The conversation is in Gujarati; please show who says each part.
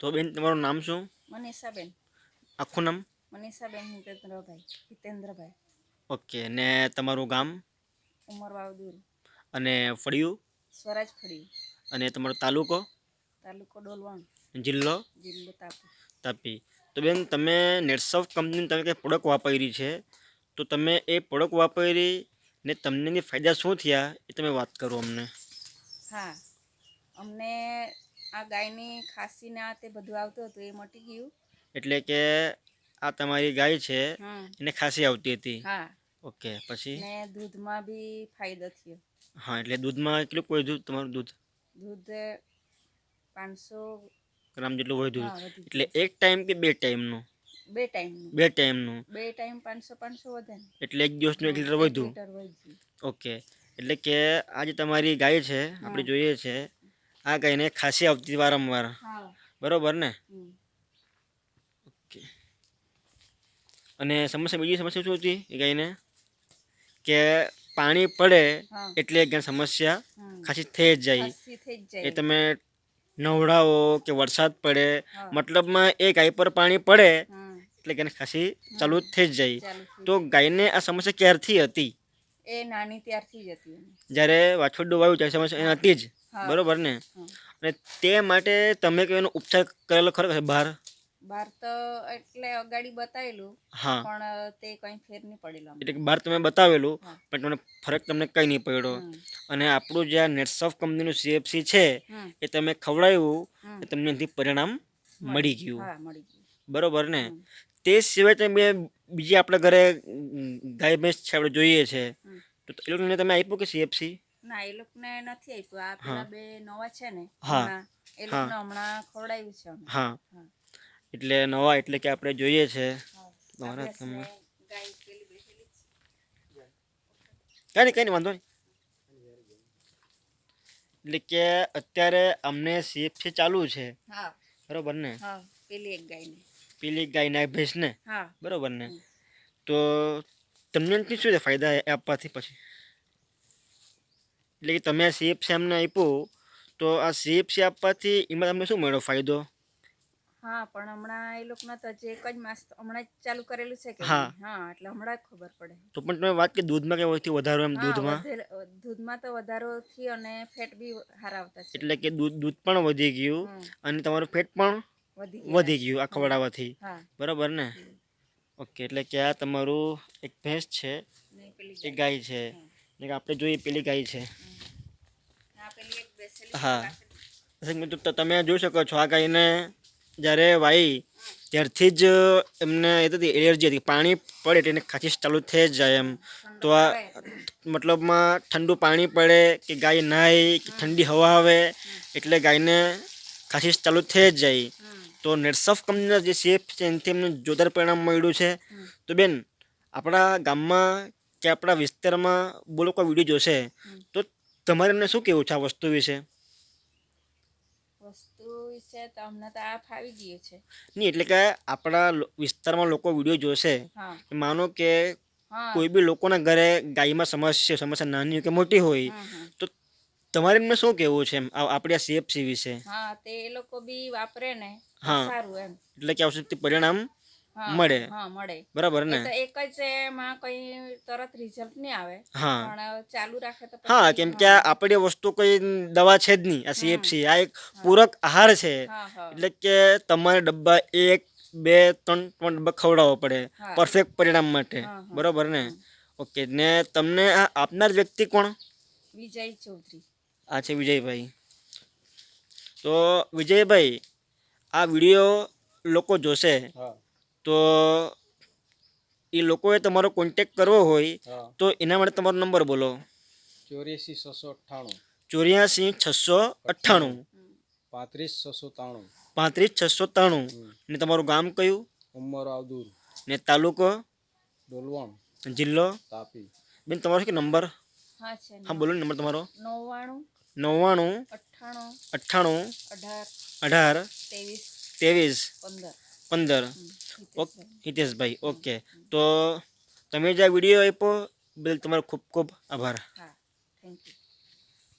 Speaker 1: તો બેન તમારું નામ શું?
Speaker 2: મનીષાબેન.
Speaker 1: આખું નામ?
Speaker 2: મનીષાબેન હિતેન્દ્રભાઈ હિતેન્દ્રભાઈ.
Speaker 1: ઓકે ને તમારું ગામ?
Speaker 2: ઉમર વાવદુર.
Speaker 1: અને ફળિયું?
Speaker 2: સ્વરાજ ફળી
Speaker 1: અને તમારો તાલુકો?
Speaker 2: તાલુકો ડોલવણ.
Speaker 1: જિલ્લો?
Speaker 2: જિલ્લો તાપી.
Speaker 1: તાપી. તો બેન તમે નેટસોફ્ટ કંપનીની તમે કંઈ પ્રોડક્ટ વાપરી છે તો તમે એ પ્રોડક્ટ વાપરી ને તમને ફાયદા શું થયા એ તમે વાત કરો અમને.
Speaker 2: હા. અમને આ ગાયની ખાંસીને આ તે બધું આવતું હતું એ મટી ગયું.
Speaker 1: એટલે કે આ તમારી ગાય છે એને ખાંસી આવતી હતી.
Speaker 2: હા.
Speaker 1: ઓકે પછી?
Speaker 2: ને દૂધમાં બી ફાયદો થયો.
Speaker 1: હા એટલે દૂધમાં કેટલું કોઈ દૂધ તમારું દૂધ?
Speaker 2: દૂધ પાંચસો
Speaker 1: ગ્રામ જેટલું હોય દૂધ
Speaker 2: હા વધી
Speaker 1: એટલે એક ટાઈમ કે બે ટાઈમનું?
Speaker 2: બે ટાઈમ
Speaker 1: બે ટાઈમનું.
Speaker 2: બે ટાઈમ પાંચસો પાંચસો વધે ને.
Speaker 1: એટલે એક દિવસનું એક લીટર વધ્યું? ઓકે. એટલે કે આજે તમારી ગાય છે આપણે જોઈએ છે આ ગાયને ખાંસી આવતી વારંવાર. બરોબર ને? ઓકે અને સમસ્યા બીજી સમસ્યા શું હતી? એ ગાયને કે પાણી પડે એટલે સમસ્યા ખાંસી થઈ જ જાય. એ તમે નવડાવો કે વરસાદ પડે મતલબમાં એ ગાય પર પાણી પડે એટલે ગાયને ખાસી ચાલુ થઈ જ જાય. તો ગાયને આ સમસ્યા ક્યારથી હતી?
Speaker 2: એ નાની ત્યારથી જ હતી.
Speaker 1: જ્યારે વાછરડું વાવ્યું ત્યારે સમસ્યા હતી જ. બરોબર ને? અને તે માટે તમે કયો એનો ઉપચાર કરેલો ખરો કે બહાર?
Speaker 2: બહાર તો એટલે અગાડી બતાવેલું
Speaker 1: હા.
Speaker 2: પણ તે કઈ ફેર નહીં પડેલો
Speaker 1: એટલે કે બહાર તમે બતાવેલું પણ તમને ફરક તમને કંઈ નહીં પડ્યો. અને આપણું જે આ નેટસોફ કંપનીનું સીએફસી છે એ તમે ખવડાવ્યું. એ તમને એથી પરિણામ મળી ગયું.
Speaker 2: હા મળી ગયું.
Speaker 1: બરોબર ને? તે સિવાય તમે બીજી આપણા ઘરે ગાય ભેંસ છે આપણે જોઈએ છે. તો એ લોકોને તમે આપ્યું કે સીએફસી
Speaker 2: ના એ લોકોને નથી આપ્યું. આ પેલા બે નવા છે ને
Speaker 1: હા.
Speaker 2: એ લોકોને હમણાં ખવડાવ્યું છે
Speaker 1: હા. એટલે નવા એટલે કે આપણે જોઈએ છે. નવરા તમે.
Speaker 2: કઈ.
Speaker 1: કાંઈ નહીં કાંઈ નહીં વાંધો નહીં એટલે કે અત્યારે અમને સીએફસી ચાલુ છે.
Speaker 2: હા.
Speaker 1: બરોબર ને?
Speaker 2: પેલી એક ગાયને.
Speaker 1: પેલી ગાયના ભેંસને?
Speaker 2: ને
Speaker 1: બરોબર ને? તો તમને શું છે ફાયદા આપવાથી પછી? એટલે કે તમે આ સીએફસી અમને આપ્યું તો આ સીએફસી આપવાથી એમાં તમને શું મળ્યો ફાયદો?
Speaker 2: હા પણ હમણાં એ લોકોના તો જે એક જ માસ હમણાં જ ચાલુ કરેલું છે કે
Speaker 1: હા.
Speaker 2: હા એટલે હમણાં જ ખબર પડે.
Speaker 1: તો પણ તમે વાત કે દૂધમાં કે સૌથી વધારો એમ દૂધમાં?
Speaker 2: દૂધમાં તો વધારો થી અને ફેટ બી હારાવતા છે.
Speaker 1: એટલે કે દૂધ દૂધ પણ વધી ગયું અને તમારું ફેટ પણ
Speaker 2: વધી ગયું.
Speaker 1: આ ખવડાવવાથી બરાબર ને? ઓકે એટલે કે આ તમારું એક ભેંસ છે. એક.
Speaker 2: ગાય.
Speaker 1: છે. કે આપણે જોઈએ પેલી ગાય છે હા. મિત્રો તમે જોઈ શકો છો, આ ગાયને જ્યારે વાઈ, ત્યારથી જ એમને એ થતી એલર્જી હતી પાણી પડે એટલે એને ખાંસી ચાલુ થઈ જાય એમ તો આ મતલબમાં ઠંડુ પાણી પડે કે ગાય નાય કે ઠંડી હવા આવે, એટલે ગાયને ખાંસી ચાલુ થઈ જાય. તો નેટસફ કંપનીના જે સેફ છે, એનાથી એમને જોરદાર પરિણામ મળ્યું છે તો બેન, આપણા ગામમાં કે આપણા વિસ્તારમાં બોલો કોઈ વીડિયો જોશે તો તમારે એમને શું કહેવું છે આ વસ્તુ વિશે?
Speaker 2: વસ્તુ વિશે તો અમને તો આ ફાવી ગયું છે.
Speaker 1: નહીં એટલે કે આપણા વિસ્તારમાં લોકો વીડિયો જોશે માનો કે કોઈ બી લોકોના ઘરે ગાયમાં સમસ્યા સમસ્યા નાની હોય કે મોટી હોય. તો તમારે એમને શું કહેવું છે એમ આપણી આ સીએફસી વિશે?
Speaker 2: હા તે એ લોકો બી વાપરે ને
Speaker 1: હા.
Speaker 2: સારું એમ.
Speaker 1: એટલે કે આવશે પરિણામ મળે.
Speaker 2: મળે.
Speaker 1: બરાબર ને?
Speaker 2: તો એક જ એમાં કઈ તરત રિઝલ્ટ નહીં આવે.
Speaker 1: હા.
Speaker 2: પણ ચાલુ રાખે તો
Speaker 1: હા કેમ કે આ આપણી વસ્તુ કોઈ દવા છે જ નહીં આ સીએફસી આ એક પૂરક આહાર છે. એટલે કે તમારે ડબ્બા એક બે ત્રણ ત્રણ ડબ્બા ખવડાવવા પડે પરફેક્ટ પરિણામ માટે. બરોબર ને? ઓકે ને તમને આ આપનાર વ્યક્તિ કોણ?
Speaker 2: વિજય ચૌધરી.
Speaker 1: આ છે વિજયભાઈ. તો વિજયભાઈ આ વીડિયો લોકો જોશે.
Speaker 3: હા.
Speaker 1: તો એ લોકોએ તમારો કોન્ટેક કરવો હોય તો એના માટે તમારો નંબર બોલો.
Speaker 3: ચોર્યાસી છસો અઠ્ઠાણું.
Speaker 1: ચોર્યાસી છસો અઠ્ઠાણું.
Speaker 3: પાંત્રીસ છસો ત્રાણું.
Speaker 1: પાંત્રીસ છસો ત્રાણું. ને તમારું ગામ કયું?
Speaker 3: ઉમર આવદુર.
Speaker 1: ને તાલુકો?
Speaker 3: ડોલવણ.
Speaker 1: જિલ્લો?
Speaker 3: તાપી.
Speaker 1: બેન તમારો કે નંબર
Speaker 2: હા
Speaker 1: હા બોલો ને નંબર તમારો.
Speaker 2: નવ્વાણું
Speaker 1: નવ્વાણું
Speaker 2: અઠ્ઠાણું
Speaker 1: અઠ્ઠાણું
Speaker 2: અઢાર
Speaker 1: અઢાર
Speaker 2: ત્રેવીસ
Speaker 1: ત્રેવીસ.
Speaker 2: પંદર.
Speaker 1: પંદર. ઓકે
Speaker 2: હિતેશભાઈ.
Speaker 1: હિતેશભાઈ ઓકે. તો તમે જે આ વીડિયો આપ્યો બદલ તમારો ખૂબ ખૂબ આભાર.
Speaker 2: Thank you